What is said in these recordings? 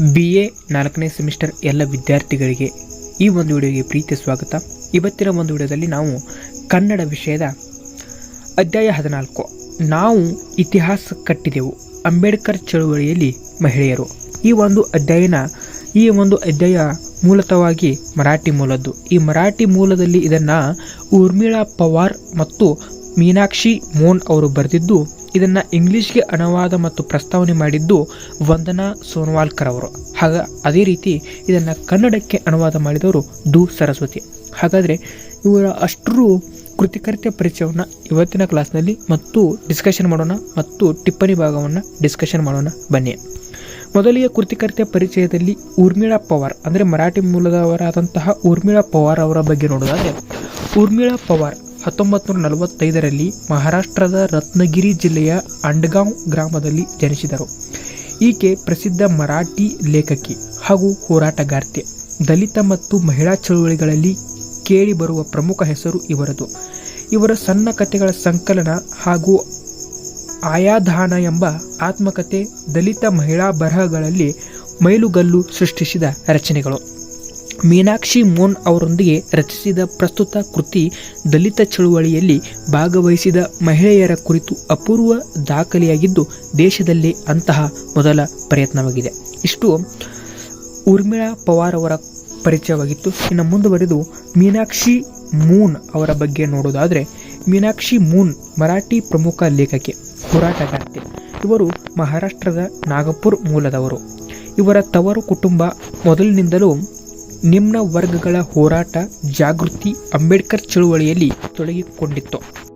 B A ನಾಲ್ಕನೇ semester ಎಲ್ಲ ವಿದ್ಯಾರ್ಥಿಗಳಿಗೆ ಈ ಒಂದು ವಿಡಿಯೋಗೆ ಪ್ರೀತಿಯ ಸ್ವಾಗತ. ಇವತ್ತಿನ ಒಂದು ವಿಡಿಯೋದಲ್ಲಿ ನಾವು ಕನ್ನಡ ವಿಷಯದ ಅಧ್ಯಾಯ ಹದಿನಾಲ್ಕು. ನಾವು ಇತಿಹಾಸ ಕಟ್ಟಿದೆವು. ಅಂಬೇಡ್ಕರ್ ಚಳುವಳಿಯಲ್ಲಿ ಮಹಿಳೆಯರು. ಈ ಒಂದು ಅಧ್ಯಾಯನ, ಈ ಒಂದು ಅಧ್ಯಾಯ ಮೂಲತವಾಗಿ ಮರಾಠಿ ಮೂಲದ್ದು. ಈ ಮರಾಠಿ ಮೂಲದಲ್ಲಿ ಇದನ್ನು ಊರ್ಮಿಳಾ ಪವಾರ್ ಮತ್ತು ಮೀನಾಕ್ಷಿ, ಮೋನ್ ಅವರು ಬರೆದಿದ್ದು ಇದನ್ನ ಇಂಗ್ಲಿಷ್ಗೆ ಅನುವಾದ ಮತ್ತು ಪ್ರಸ್ತಾವನೆ ಮಾಡಿದ್ದು ವಂದನಾ ಸೋನ್ವಾಲ್ಕರ್ ಅವರು. ಹಾಗ ಅದೇ ರೀತಿ ಇದನ್ನ ಕನ್ನಡಕ್ಕೆ ಅನುವಾದ ಮಾಡಿದವರು ದು ಸರಸ್ವತಿ. ಹಾಗಾದ್ರೆ ಇವರ ಅಷ್ಟರು ಕೃತಿಕರ್ತ್ಯ ಪರಿಚಯವನ್ನು ಇವತ್ತಿನ ಕ್ಲಾಸ್ನಲ್ಲಿ ಮತ್ತು ಡಿಸ್ಕಷನ್ ಮಾಡೋಣ ಮತ್ತು ಟಿಪ್ಪಣಿ ಭಾಗವನ್ನು ಡಿಸ್ಕಷನ್ ಮಾಡೋಣ. ಬನ್ನಿ. ಮೊದಲಿಗೆ ಕೃತಿಕರ್ತ್ಯ ಪರಿಚಯದಲ್ಲಿ ಊರ್ಮಿಳಾ ಪವಾರ್, ಅಂದರೆ ಮರಾಠಿ ಮೂಲದವರಾದಂತಹ ಊರ್ಮಿಳಾ ಪವಾರ್ ಅವರ ಬಗ್ಗೆ ನೋಡೋದಾದರೆ, ಊರ್ಮಿಳಾ ಪವಾರ್ ಹತ್ತೊಂಬತ್ತು ನೂರ ನಲವತ್ತೈದರಲ್ಲಿ ಮಹಾರಾಷ್ಟ್ರದ ರತ್ನಗಿರಿ ಜಿಲ್ಲೆಯ ಅಂಡಗಾಂವ್ ಗ್ರಾಮದಲ್ಲಿ ಜನಿಸಿದರು. ಈಕೆ ಪ್ರಸಿದ್ಧ ಮರಾಠಿ ಲೇಖಕಿ ಹಾಗೂ ಹೋರಾಟಗಾರ್ತೆ. ದಲಿತ ಮತ್ತು ಮಹಿಳಾ ಚಳುವಳಿಗಳಲ್ಲಿ ಕೇಳಿಬರುವ ಪ್ರಮುಖ ಹೆಸರು ಇವರದು. ಇವರ ಸಣ್ಣ ಕಥೆಗಳ ಸಂಕಲನ ಹಾಗೂ ಆಯಾಧಾನ ಎಂಬ ಆತ್ಮಕಥೆ ದಲಿತ ಮಹಿಳಾ ಬರಹಗಳಲ್ಲಿ ಮೈಲುಗಲ್ಲು ಸೃಷ್ಟಿಸಿದ ರಚನೆಗಳು. ಮೀನಾಕ್ಷಿ ಮೋನ್ ಅವರೊಂದಿಗೆ ರಚಿಸಿದ ಪ್ರಸ್ತುತ ಕೃತಿ ದಲಿತ ಚಳುವಳಿಯಲ್ಲಿ ಭಾಗವಹಿಸಿದ ಮಹಿಳೆಯರ ಕುರಿತು ಅಪೂರ್ವ ದಾಖಲೆಯಾಗಿದ್ದು ದೇಶದಲ್ಲಿ ಅಂತಹ ಮೊದಲ ಪ್ರಯತ್ನವಾಗಿದೆ. ಇಷ್ಟು. ಊರ್ಮಿಳಾ ಪವಾರ್ ಅವರ ಪರಿಚಯವಾಗಿತ್ತು. ಇನ್ನು ಮುಂದುವರೆದು ಮೀನಾಕ್ಷಿ ಮೂನ್ ಅವರ ಬಗ್ಗೆ ನೋಡೋದಾದರೆ ಮೀನಾಕ್ಷಿ ಮೂನ್ ಮರಾಠಿ ಪ್ರಮುಖ ಲೇಖಕಿ ಹೋರಾಟಗಾರ್ತಿ ಇವರು ಮಹಾರಾಷ್ಟ್ರದ ನಾಗಪುರ್ ಮೂಲದವರು. ಇವರ ತವರು ಕುಟುಂಬ ಮೊದಲಿನಿಂದಲೂ ನಿಮ್ನ ವರ್ಗಗಳ ಹೋರಾಟ, ಜಾಗೃತಿ ಅಂಬೇಡ್ಕರ್ ಚಳುವಳಿಯಲ್ಲಿ ತೊಡಗಿಕೊಂಡಿತ್ತು.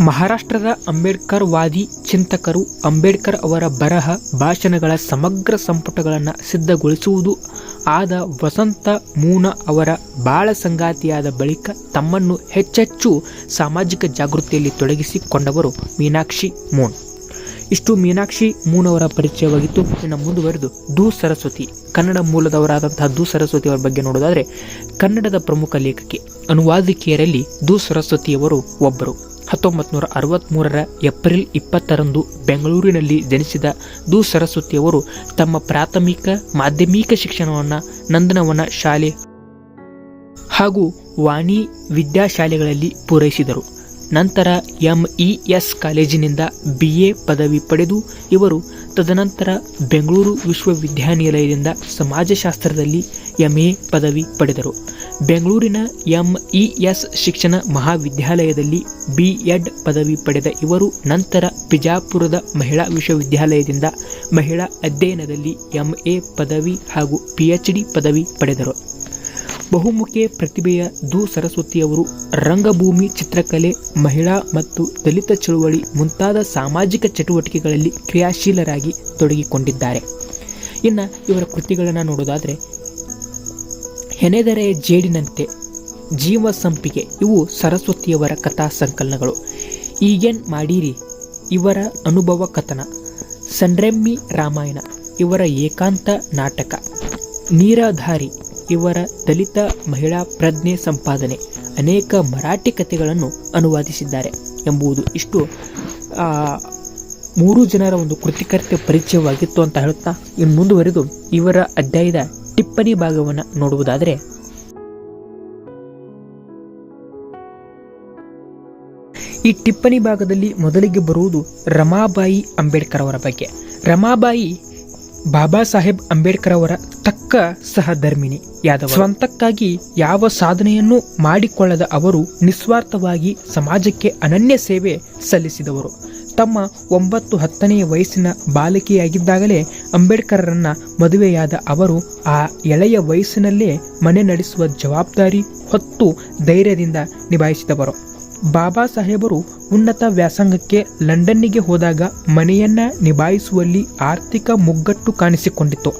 ಮಹಾರಾಷ್ಟ್ರದ ಅಂಬೇಡ್ಕರ್ ವಾದಿ ಚಿಂತಕರು ಅಂಬೇಡ್ಕರ್ ಅವರ ಬರಹ, ಭಾಷಣಗಳ ಸಮಗ್ರ ಸಂಪುಟಗಳನ್ನು ಸಿದ್ಧಗೊಳಿಸುವುದು ಆದ ವಸಂತ ಮೂನ ಅವರ ಬಾಳ ಸಂಗಾತಿಯಾದ ಬಳಿಕ ತಮ್ಮನ್ನು ಹೆಚ್ಚೆಚ್ಚು ಸಾಮಾಜಿಕ ಜಾಗೃತಿಯಲ್ಲಿ ತೊಡಗಿಸಿಕೊಂಡವರು ಮೀನಾಕ್ಷಿ ಮೂನ್. ಇಷ್ಟು ಮೀನಾಕ್ಷಿ ಮೂನವರ ಪರಿಚಯವಾಗಿತ್ತು. ಇನ್ನು ಮುಂದುವರೆದು ದು ಸರಸ್ವತಿ. ಕನ್ನಡ ಮೂಲದವರಾದಂತಹ ದು ಸರಸ್ವತಿ ಅವರ ಬಗ್ಗೆ ನೋಡೋದಾದರೆ, ಕನ್ನಡದ ಪ್ರಮುಖ ಲೇಖಕಿ ಅನುವಾದಿಕೆಯರಲ್ಲಿ ದು ಸರಸ್ವತಿಯವರು ಒಬ್ಬರು. ಹತ್ತೊಂಬತ್ತು ನೂರ ಅರವತ್ತ್ಮೂರರ ಏಪ್ರಿಲ್ ಇಪ್ಪತ್ತರಂದು ಬೆಂಗಳೂರಿನಲ್ಲಿ ಜನಿಸಿದ ದು ಸರಸ್ವತಿಯವರು ತಮ್ಮ ಪ್ರಾಥಮಿಕ, ಮಾಧ್ಯಮಿಕ ಶಿಕ್ಷಣವನ್ನು ನಂದನವನ ಶಾಲೆ ಹಾಗೂ ವಾಣಿ ವಿದ್ಯಾಶಾಲೆಗಳಲ್ಲಿ ಪೂರೈಸಿದರು. ನಂತರ ಎಂಇಎಸ್ ಕಾಲೇಜಿನಿಂದ ಬಿ ಎ ಪದವಿ ಪಡೆದು ಇವರು ತದನಂತರ ಬೆಂಗಳೂರು ವಿಶ್ವವಿದ್ಯಾನಿಲಯದಿಂದ ಸಮಾಜಶಾಸ್ತ್ರದಲ್ಲಿ ಎಂಎ ಪದವಿ ಪಡೆದರು. ಬೆಂಗಳೂರಿನ ಎಂಇಎಸ್ ಶಿಕ್ಷಣ ಮಹಾವಿದ್ಯಾಲಯದಲ್ಲಿ ಬಿ ಎಡ್ ಪದವಿ ಪಡೆದ ಇವರು ನಂತರ ಬಿಜಾಪುರದ ಮಹಿಳಾ ವಿಶ್ವವಿದ್ಯಾಲಯದಿಂದ ಮಹಿಳಾ ಅಧ್ಯಯನದಲ್ಲಿ ಎಂಎ ಪದವಿ ಹಾಗೂ ಪಿಎಚ್ಡಿ ಪದವಿ ಪಡೆದರು. ಬಹುಮುಖಿ ಪ್ರತಿಭೆಯ ದು ಸರಸ್ವತಿಯವರು ರಂಗಭೂಮಿ ಚಿತ್ರಕಲೆ, ಮಹಿಳಾ ಮತ್ತು ದಲಿತ ಚಳುವಳಿ ಮುಂತಾದ ಸಾಮಾಜಿಕ ಚಟುವಟಿಕೆಗಳಲ್ಲಿ ಕ್ರಿಯಾಶೀಲರಾಗಿ ತೊಡಗಿಕೊಂಡಿದ್ದಾರೆ. ಇನ್ನು ಇವರ ಕೃತಿಗಳನ್ನು ನೋಡೋದಾದರೆ ಹೆನೆದರೆ ಜೇಡಿನಂತೆ ಜೀವ ಸಂಪಿಗೆ, ಇವು ಸರಸ್ವತಿಯವರ ಕಥಾ ಸಂಕಲನಗಳು. ಈಗೇನ್ ಮಾಡೀರಿ, ಇವರ ಅನುಭವ ಕಥನ. ಸಂಡ್ರೆಮ್ಮಿ ರಾಮಾಯಣ, ಇವರ ಏಕಾಂತ ನಾಟಕ. ನೀರಾಧಾರಿ. ಇವರ ದಲಿತ ಮಹಿಳಾ ಪ್ರಜ್ಞೆ ಸಂಪಾದನೆ ಅನೇಕ ಮರಾಠಿ ಕಥೆಗಳನ್ನು ಅನುವಾದಿಸಿದ್ದಾರೆ ಎಂಬುದು ಇಷ್ಟು ಮೂರು ಜನರ ಒಂದು ಕೃತಿಕರ್ತೆ ಪರಿಚಯವಾಗಿತ್ತು ಅಂತ ಹೇಳುತ್ತಾ ಇನ್ನು ಮುಂದುವರೆದು ಇವರ ಅಧ್ಯಾಯದ ಟಿಪ್ಪಣಿ ಭಾಗವನ್ನು ನೋಡುವುದಾದರೆ. ಈ ಟಿಪ್ಪಣಿ ಭಾಗದಲ್ಲಿ ಮೊದಲಿಗೆ ಬರುವುದು ರಮಾಬಾಯಿ ಅಂಬೇಡ್ಕರ್ ಅವರ ಬಗ್ಗೆ. ರಮಾಬಾಯಿ ಬಾಬಾ ಸಾಹೇಬ್ ಅಂಬೇಡ್ಕರ್ ಅವರ ತಕ್ಕ ಸಹಧರ್ಮಿಣಿ ಯಾದವ ಸ್ವಂತಕ್ಕಾಗಿ ಯಾವ ಸಾಧನೆಯನ್ನು ಮಾಡಿಕೊಳ್ಳದ ಅವರು ನಿಸ್ವಾರ್ಥವಾಗಿ ಸಮಾಜಕ್ಕೆ ಅನನ್ಯ ಸೇವೆ ಸಲ್ಲಿಸಿದವರು. ತಮ್ಮ ಒಂಬತ್ತು ಹತ್ತನೆಯ ವಯಸ್ಸಿನ ಬಾಲಕಿಯಾಗಿದ್ದಾಗಲೇ ಅಂಬೇಡ್ಕರ್ರನ್ನ ಮದುವೆಯಾದ ಅವರು ಆ ಎಳೆಯ ವಯಸ್ಸಿನಲ್ಲೇ ಮನೆ ನಡೆಸುವ ಜವಾಬ್ದಾರಿ ಹೊತ್ತು ಧೈರ್ಯದಿಂದ ನಿಭಾಯಿಸಿದವರು. ಬಾಬಾ ಸಾಹೇಬರು ಉನ್ನತ ವ್ಯಾಸಂಗಕ್ಕೆ ಲಂಡನ್ನಿಗೆ ಹೋದಾಗ ಮನೆಯನ್ನ ನಿಭಾಯಿಸುವಲ್ಲಿ ಆರ್ಥಿಕ ಮುಗ್ಗಟ್ಟು ಕಾಣಿಸಿಕೊಂಡಿತ್ತು.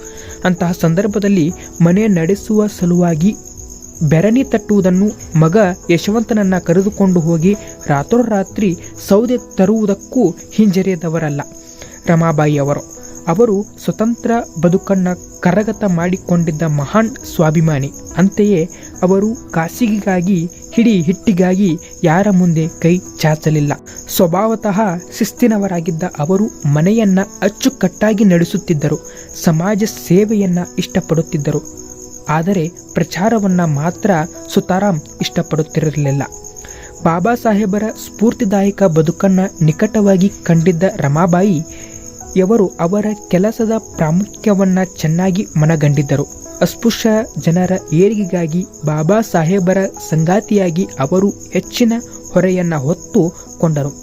ಅಂತಹ ಸಂದರ್ಭದಲ್ಲಿ ಮನೆ ನಡೆಸುವ ಸಲುವಾಗಿ ಬೆರಣಿ ತಟ್ಟುವುದನ್ನು ಮಗ ಯಶವಂತನನ್ನ ಕರೆದುಕೊಂಡು ಹೋಗಿ ರಾತ್ರೋರಾತ್ರಿ ಸೌದೆ ತರುವುದಕ್ಕೂ ಹಿಂಜರಿಯದವರಲ್ಲ ರಮಾಬಾಯಿ ಅವರು ಸ್ವತಂತ್ರ ಬದುಕನ್ನ ಕರಗತ ಮಾಡಿಕೊಂಡಿದ್ದ ಮಹಾನ್ ಸ್ವಾಭಿಮಾನಿ. ಅಂತೆಯೇ ಅವರು ಖಾಸಗಿಗಾಗಿ ಹಿಡಿ ಹಿಟ್ಟಿಗಾಗಿ ಯಾರ ಮುಂದೆ ಕೈ ಚಾಚಲಿಲ್ಲ. ಸ್ವಭಾವತಃ ಶಿಸ್ತಿನವರಾಗಿದ್ದ ಅವರು ಮನೆಯನ್ನ ಅಚ್ಚುಕಟ್ಟಾಗಿ ನಡೆಸುತ್ತಿದ್ದರು, ಸಮಾಜ ಸೇವೆಯನ್ನ ಇಷ್ಟಪಡುತ್ತಿದ್ದರು. ಆದರೆ ಪ್ರಚಾರವನ್ನ ಮಾತ್ರ ಸುತಾರಾಂ ಇಷ್ಟಪಡುತ್ತಿರಲಿಲ್ಲ. ಬಾಬಾ ಸಾಹೇಬರ ಸ್ಫೂರ್ತಿದಾಯಕ ಬದುಕನ್ನ ನಿಕಟವಾಗಿ ಕಂಡಿದ್ದ ರಮಾಬಾಯಿ ಯವರು ಅವರ ಕೆಲಸದ ಪ್ರಾಮುಖ್ಯವನ್ನ ಚೆನ್ನಾಗಿ ಮನಗಂಡಿದ್ದರು. ಅಸ್ಪೃಶ್ಯ ಜನರ ಏರಿಗೆಗಾಗಿ ಬಾಬಾ ಸಾಹೇಬರ ಸಂಗಾತಿಯಾಗಿ ಅವರು ಹೆಚ್ಚಿನ ಹೊರೆಯನ್ನ ಹೊತ್ತು ಕೊಂಡರು.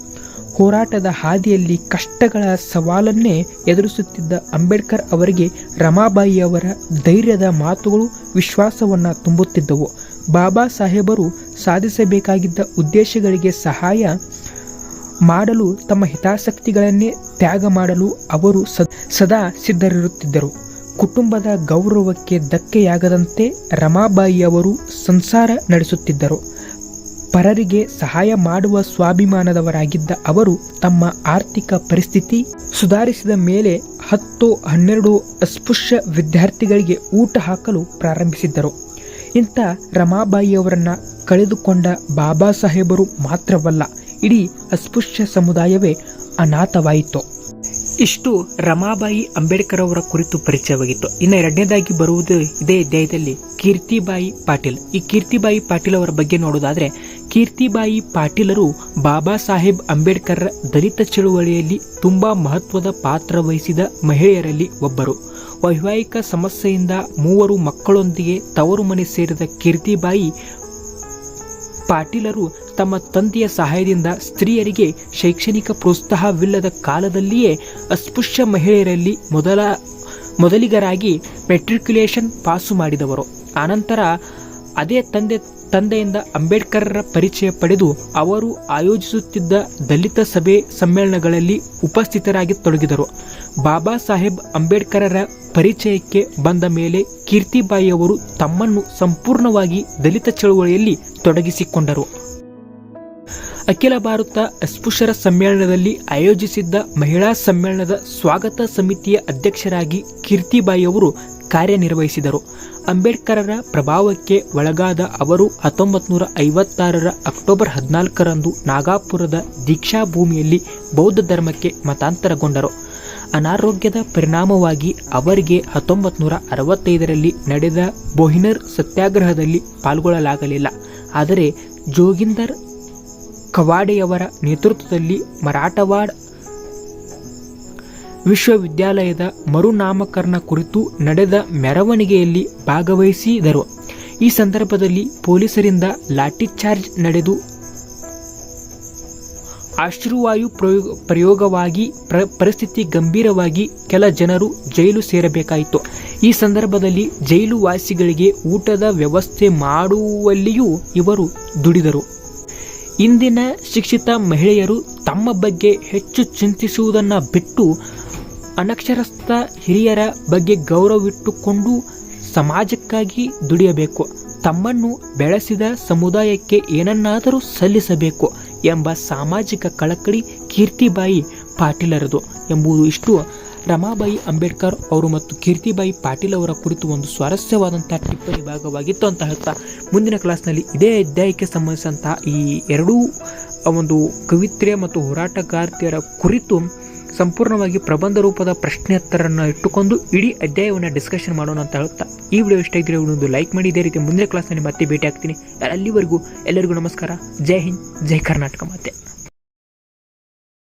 ಹೋರಾಟದ ಹಾದಿಯಲ್ಲಿ ಕಷ್ಟಗಳ ಸವಾಲನ್ನೇ ಎದುರಿಸುತ್ತಿದ್ದ ಅಂಬೇಡ್ಕರ್ ಅವರಿಗೆ ರಮಾಬಾಯಿಯವರ ಧೈರ್ಯದ ಮಾತುಗಳು ವಿಶ್ವಾಸವನ್ನ ತುಂಬುತ್ತಿದ್ದವು. ಬಾಬಾ ಸಾಹೇಬರು ಸಾಧಿಸಬೇಕಾಗಿದ್ದ ಉದ್ದೇಶಗಳಿಗೆ ಸಹಾಯ ಮಾಡಲು ತಮ್ಮ ಹಿತಾಸಕ್ತಿಗಳನ್ನೇ ತ್ಯಾಗ ಮಾಡಲು ಅವರು ಸದಾ ಸಿದ್ಧರಿರುತ್ತಿದ್ದರು. ಕುಟುಂಬದ ಗೌರವಕ್ಕೆ ಧಕ್ಕೆಯಾಗದಂತೆ ರಮಾಬಾಯಿಯವರು ಸಂಸಾರ ನಡೆಸುತ್ತಿದ್ದರು. ಪರರಿಗೆ ಸಹಾಯ ಮಾಡುವ ಸ್ವಾಭಿಮಾನದವರಾಗಿದ್ದ ಅವರು ತಮ್ಮ ಆರ್ಥಿಕ ಪರಿಸ್ಥಿತಿ ಸುಧಾರಿಸಿದ ಮೇಲೆ ಹತ್ತು ಹನ್ನೆರಡು ಅಸ್ಪೃಶ್ಯ ವಿದ್ಯಾರ್ಥಿಗಳಿಗೆ ಊಟ ಹಾಕಲು ಪ್ರಾರಂಭಿಸಿದ್ದರು. ಇಂಥ ರಮಾಬಾಯಿಯವರನ್ನು ಕಳೆದುಕೊಂಡ ಬಾಬಾ ಸಾಹೇಬರು ಮಾತ್ರವಲ್ಲ ಇಡೀ ಅಸ್ಪೃಶ್ಯ ಸಮುದಾಯವೇ ಅನಾಥವಾಯಿತು. ಇಷ್ಟು ರಮಾಬಾಯಿ ಅಂಬೇಡ್ಕರ್ ಅವರ ಕುರಿತು ಪರಿಚಯವಾಗಿತ್ತು. ಇನ್ನು ಎರಡನೇದಾಗಿ ಬರುವುದು ಇದೇ ಅಧ್ಯಾಯದಲ್ಲಿ ಕೀರ್ತಿಬಾಯಿ ಪಾಟೀಲ್. ಈ ಕೀರ್ತಿಬಾಯಿ ಪಾಟೀಲ್ ಅವರ ಬಗ್ಗೆ ನೋಡೋದಾದ್ರೆ ಕೀರ್ತಿಬಾಯಿ ಪಾಟೀಲರು ಬಾಬಾ ಸಾಹೇಬ್ ಅಂಬೇಡ್ಕರ್ ದಲಿತ ಚಳುವಳಿಯಲ್ಲಿ ತುಂಬಾ ಮಹತ್ವದ ಪಾತ್ರ ವಹಿಸಿದ ಮಹಿಳೆಯರಲ್ಲಿ ಒಬ್ಬರು. ವೈವಾಹಿಕ ಸಮಸ್ಯೆಯಿಂದ ಮೂವರು ಮಕ್ಕಳೊಂದಿಗೆ ತವರು ಮನೆ ಸೇರಿದ ಕೀರ್ತಿಬಾಯಿ ಪಾಟೀಲರು ತಮ್ಮ ತಂದೆಯ ಸಹಾಯದಿಂದ ಸ್ತ್ರೀಯರಿಗೆ ಶೈಕ್ಷಣಿಕ ಪ್ರೋತ್ಸಾಹವಿಲ್ಲದ ಕಾಲದಲ್ಲಿಯೇ ಅಸ್ಪೃಶ್ಯ ಮಹಿಳೆಯರಲ್ಲಿ ಮೊದಲ ಮೊದಲಿಗರಾಗಿ ಮೆಟ್ರಿಕ್ಯುಲೇಷನ್ ಪಾಸು ಮಾಡಿದವರು. ಆನಂತರ ಅದೇ ತಂದೆ ತಂದೆಯಿಂದ ಅಂಬೇಡ್ಕರ್ರ ಪರಿಚಯ ಪಡೆದು ಅವರು ಆಯೋಜಿಸುತ್ತಿದ್ದ ದಲಿತ ಸಭೆ ಸಮ್ಮೇಳನಗಳಲ್ಲಿ ಉಪಸ್ಥಿತರಾಗಿ ತೊಡಗಿದರು. ಬಾಬಾ ಸಾಹೇಬ್ ಅಂಬೇಡ್ಕರರ ಪರಿಚಯಕ್ಕೆ ಬಂದ ಮೇಲೆ ಕೀರ್ತಿಬಾಯಿಯವರು ತಮ್ಮನ್ನು ಸಂಪೂರ್ಣವಾಗಿ ದಲಿತ ಚಳುವಳಿಯಲ್ಲಿ ತೊಡಗಿಸಿಕೊಂಡರು. ಅಖಿಲ ಭಾರತ ಅಸ್ಪೃಶ್ಯರ ಸಮ್ಮೇಳನದಲ್ಲಿ ಆಯೋಜಿಸಿದ್ದ ಮಹಿಳಾ ಸಮ್ಮೇಳನದ ಸ್ವಾಗತ ಸಮಿತಿಯ ಅಧ್ಯಕ್ಷರಾಗಿ ಕೀರ್ತಿಬಾಯಿ ಅವರು ಕಾರ್ಯನಿರ್ವಹಿಸಿದರು. ಅಂಬೇಡ್ಕರರ ಪ್ರಭಾವಕ್ಕೆ ಒಳಗಾದ ಅವರು ಹತ್ತೊಂಬತ್ತು ನೂರ ಐವತ್ತಾರರ ಅಕ್ಟೋಬರ್ ಹದಿನಾಲ್ಕರಂದು ನಾಗಾಪುರದ ದೀಕ್ಷಾ ಭೂಮಿಯಲ್ಲಿ ಬೌದ್ಧ ಧರ್ಮಕ್ಕೆ ಮತಾಂತರಗೊಂಡರು. ಅನಾರೋಗ್ಯದ ಪರಿಣಾಮವಾಗಿ ಅವರಿಗೆ ಹತ್ತೊಂಬತ್ತು ನೂರ ಅರವತ್ತೈದರಲ್ಲಿ ನಡೆದ ಬೊಹಿನರ್ ಸತ್ಯಾಗ್ರಹದಲ್ಲಿ ಪಾಲ್ಗೊಳ್ಳಲಾಗಲಿಲ್ಲ. ಆದರೆ ಜೋಗಿಂದರ್ ಕವಾಡೆಯವರ ನೇತೃತ್ವದಲ್ಲಿ ಮರಾಠವಾಡ ವಿಶ್ವವಿದ್ಯಾಲಯದ ಮರುನಾಮಕರಣ ಕುರಿತು ನಡೆದ ಮೆರವಣಿಗೆಯಲ್ಲಿ ಭಾಗವಹಿಸಿದರು. ಈ ಸಂದರ್ಭದಲ್ಲಿ ಪೊಲೀಸರಿಂದ ಲಾಠಿಚಾರ್ಜ್ ನಡೆದು ಅಶ್ರುವಾಯು ಪ್ರಯೋಗ ಪ್ರಯೋಗವಾಗಿ ಪ್ರ ಪರಿಸ್ಥಿತಿ ಗಂಭೀರವಾಗಿ ಕೆಲ ಜನರು ಜೈಲು ಸೇರಬೇಕಾಯಿತು. ಈ ಸಂದರ್ಭದಲ್ಲಿ ಜೈಲು ವಾಸಿಗಳಿಗೆ ಊಟದ ವ್ಯವಸ್ಥೆ ಮಾಡುವಲ್ಲಿಯೂ ಇವರು ದುಡಿದರು. ಇಂದಿನ ಶಿಕ್ಷಿತ ಮಹಿಳೆಯರು ತಮ್ಮ ಬಗ್ಗೆ ಹೆಚ್ಚು ಚಿಂತಿಸುವುದನ್ನು ಬಿಟ್ಟು ಅನಕ್ಷರಸ್ಥ ಹಿರಿಯರ ಬಗ್ಗೆ ಗೌರವವಿಟ್ಟುಕೊಂಡು ಸಮಾಜಕ್ಕಾಗಿ ದುಡಿಯಬೇಕು. ತಮ್ಮನ್ನು ಬೆಳೆಸಿದ ಸಮುದಾಯಕ್ಕೆ ಏನನ್ನಾದರೂ ಸಲ್ಲಿಸಬೇಕು ಎಂಬ ಸಾಮಾಜಿಕ ಕಳಕಳಿ ಕೀರ್ತಿಬಾಯಿ ಪಾಟೀಲರದು ಎಂಬುದು ಇಷ್ಟು. ರಮಾಬಾಯಿ ಅಂಬೇಡ್ಕರ್ ಅವರು ಮತ್ತು ಕೀರ್ತಿಬಾಯಿ ಪಾಟೀಲ್ ಅವರ ಕುರಿತು ಒಂದು ಸ್ವಾರಸ್ಯವಾದಂತಹ ಟಿಪ್ಪಣಿ ಭಾಗವಾಗಿತ್ತು ಅಂತ ಹೇಳ್ತಾ ಮುಂದಿನ ಕ್ಲಾಸ್ನಲ್ಲಿ ಇದೇ ಅಧ್ಯಾಯಕ್ಕೆ ಸಂಬಂಧಿಸಿದಂತಹ ಈ ಎರಡೂ ಒಂದು ಕವಿತ್ರೆ ಮತ್ತು ಹೋರಾಟಗಾರ್ತಿಯರ ಕುರಿತು ಸಂಪೂರ್ಣವಾಗಿ ಪ್ರಬಂಧ ರೂಪದ ಪ್ರಶ್ನೆತ್ತರನ್ನು ಇಟ್ಟುಕೊಂಡು ಇಡೀ ಅಧ್ಯಾಯವನ್ನು ಡಿಸ್ಕಷನ್ ಮಾಡೋಣ ಅಂತ ಹೇಳ್ತಾ ಈ ವಿಡಿಯೋ ಇಷ್ಟ ಇದ್ದರೆ ಒಂದು ಲೈಕ್ ಮಾಡಿ. ಇದೇ ರೀತಿ ಮುಂದಿನ ಕ್ಲಾಸ್ನಲ್ಲಿ ಮತ್ತೆ ಭೇಟಿ ಆಗ್ತೀನಿ ಅಲ್ಲಿವರೆಗೂ ಎಲ್ಲರಿಗೂ ನಮಸ್ಕಾರ. ಜೈ ಹಿಂದ್, ಜೈ ಕರ್ನಾಟಕ ಮಾತೆ.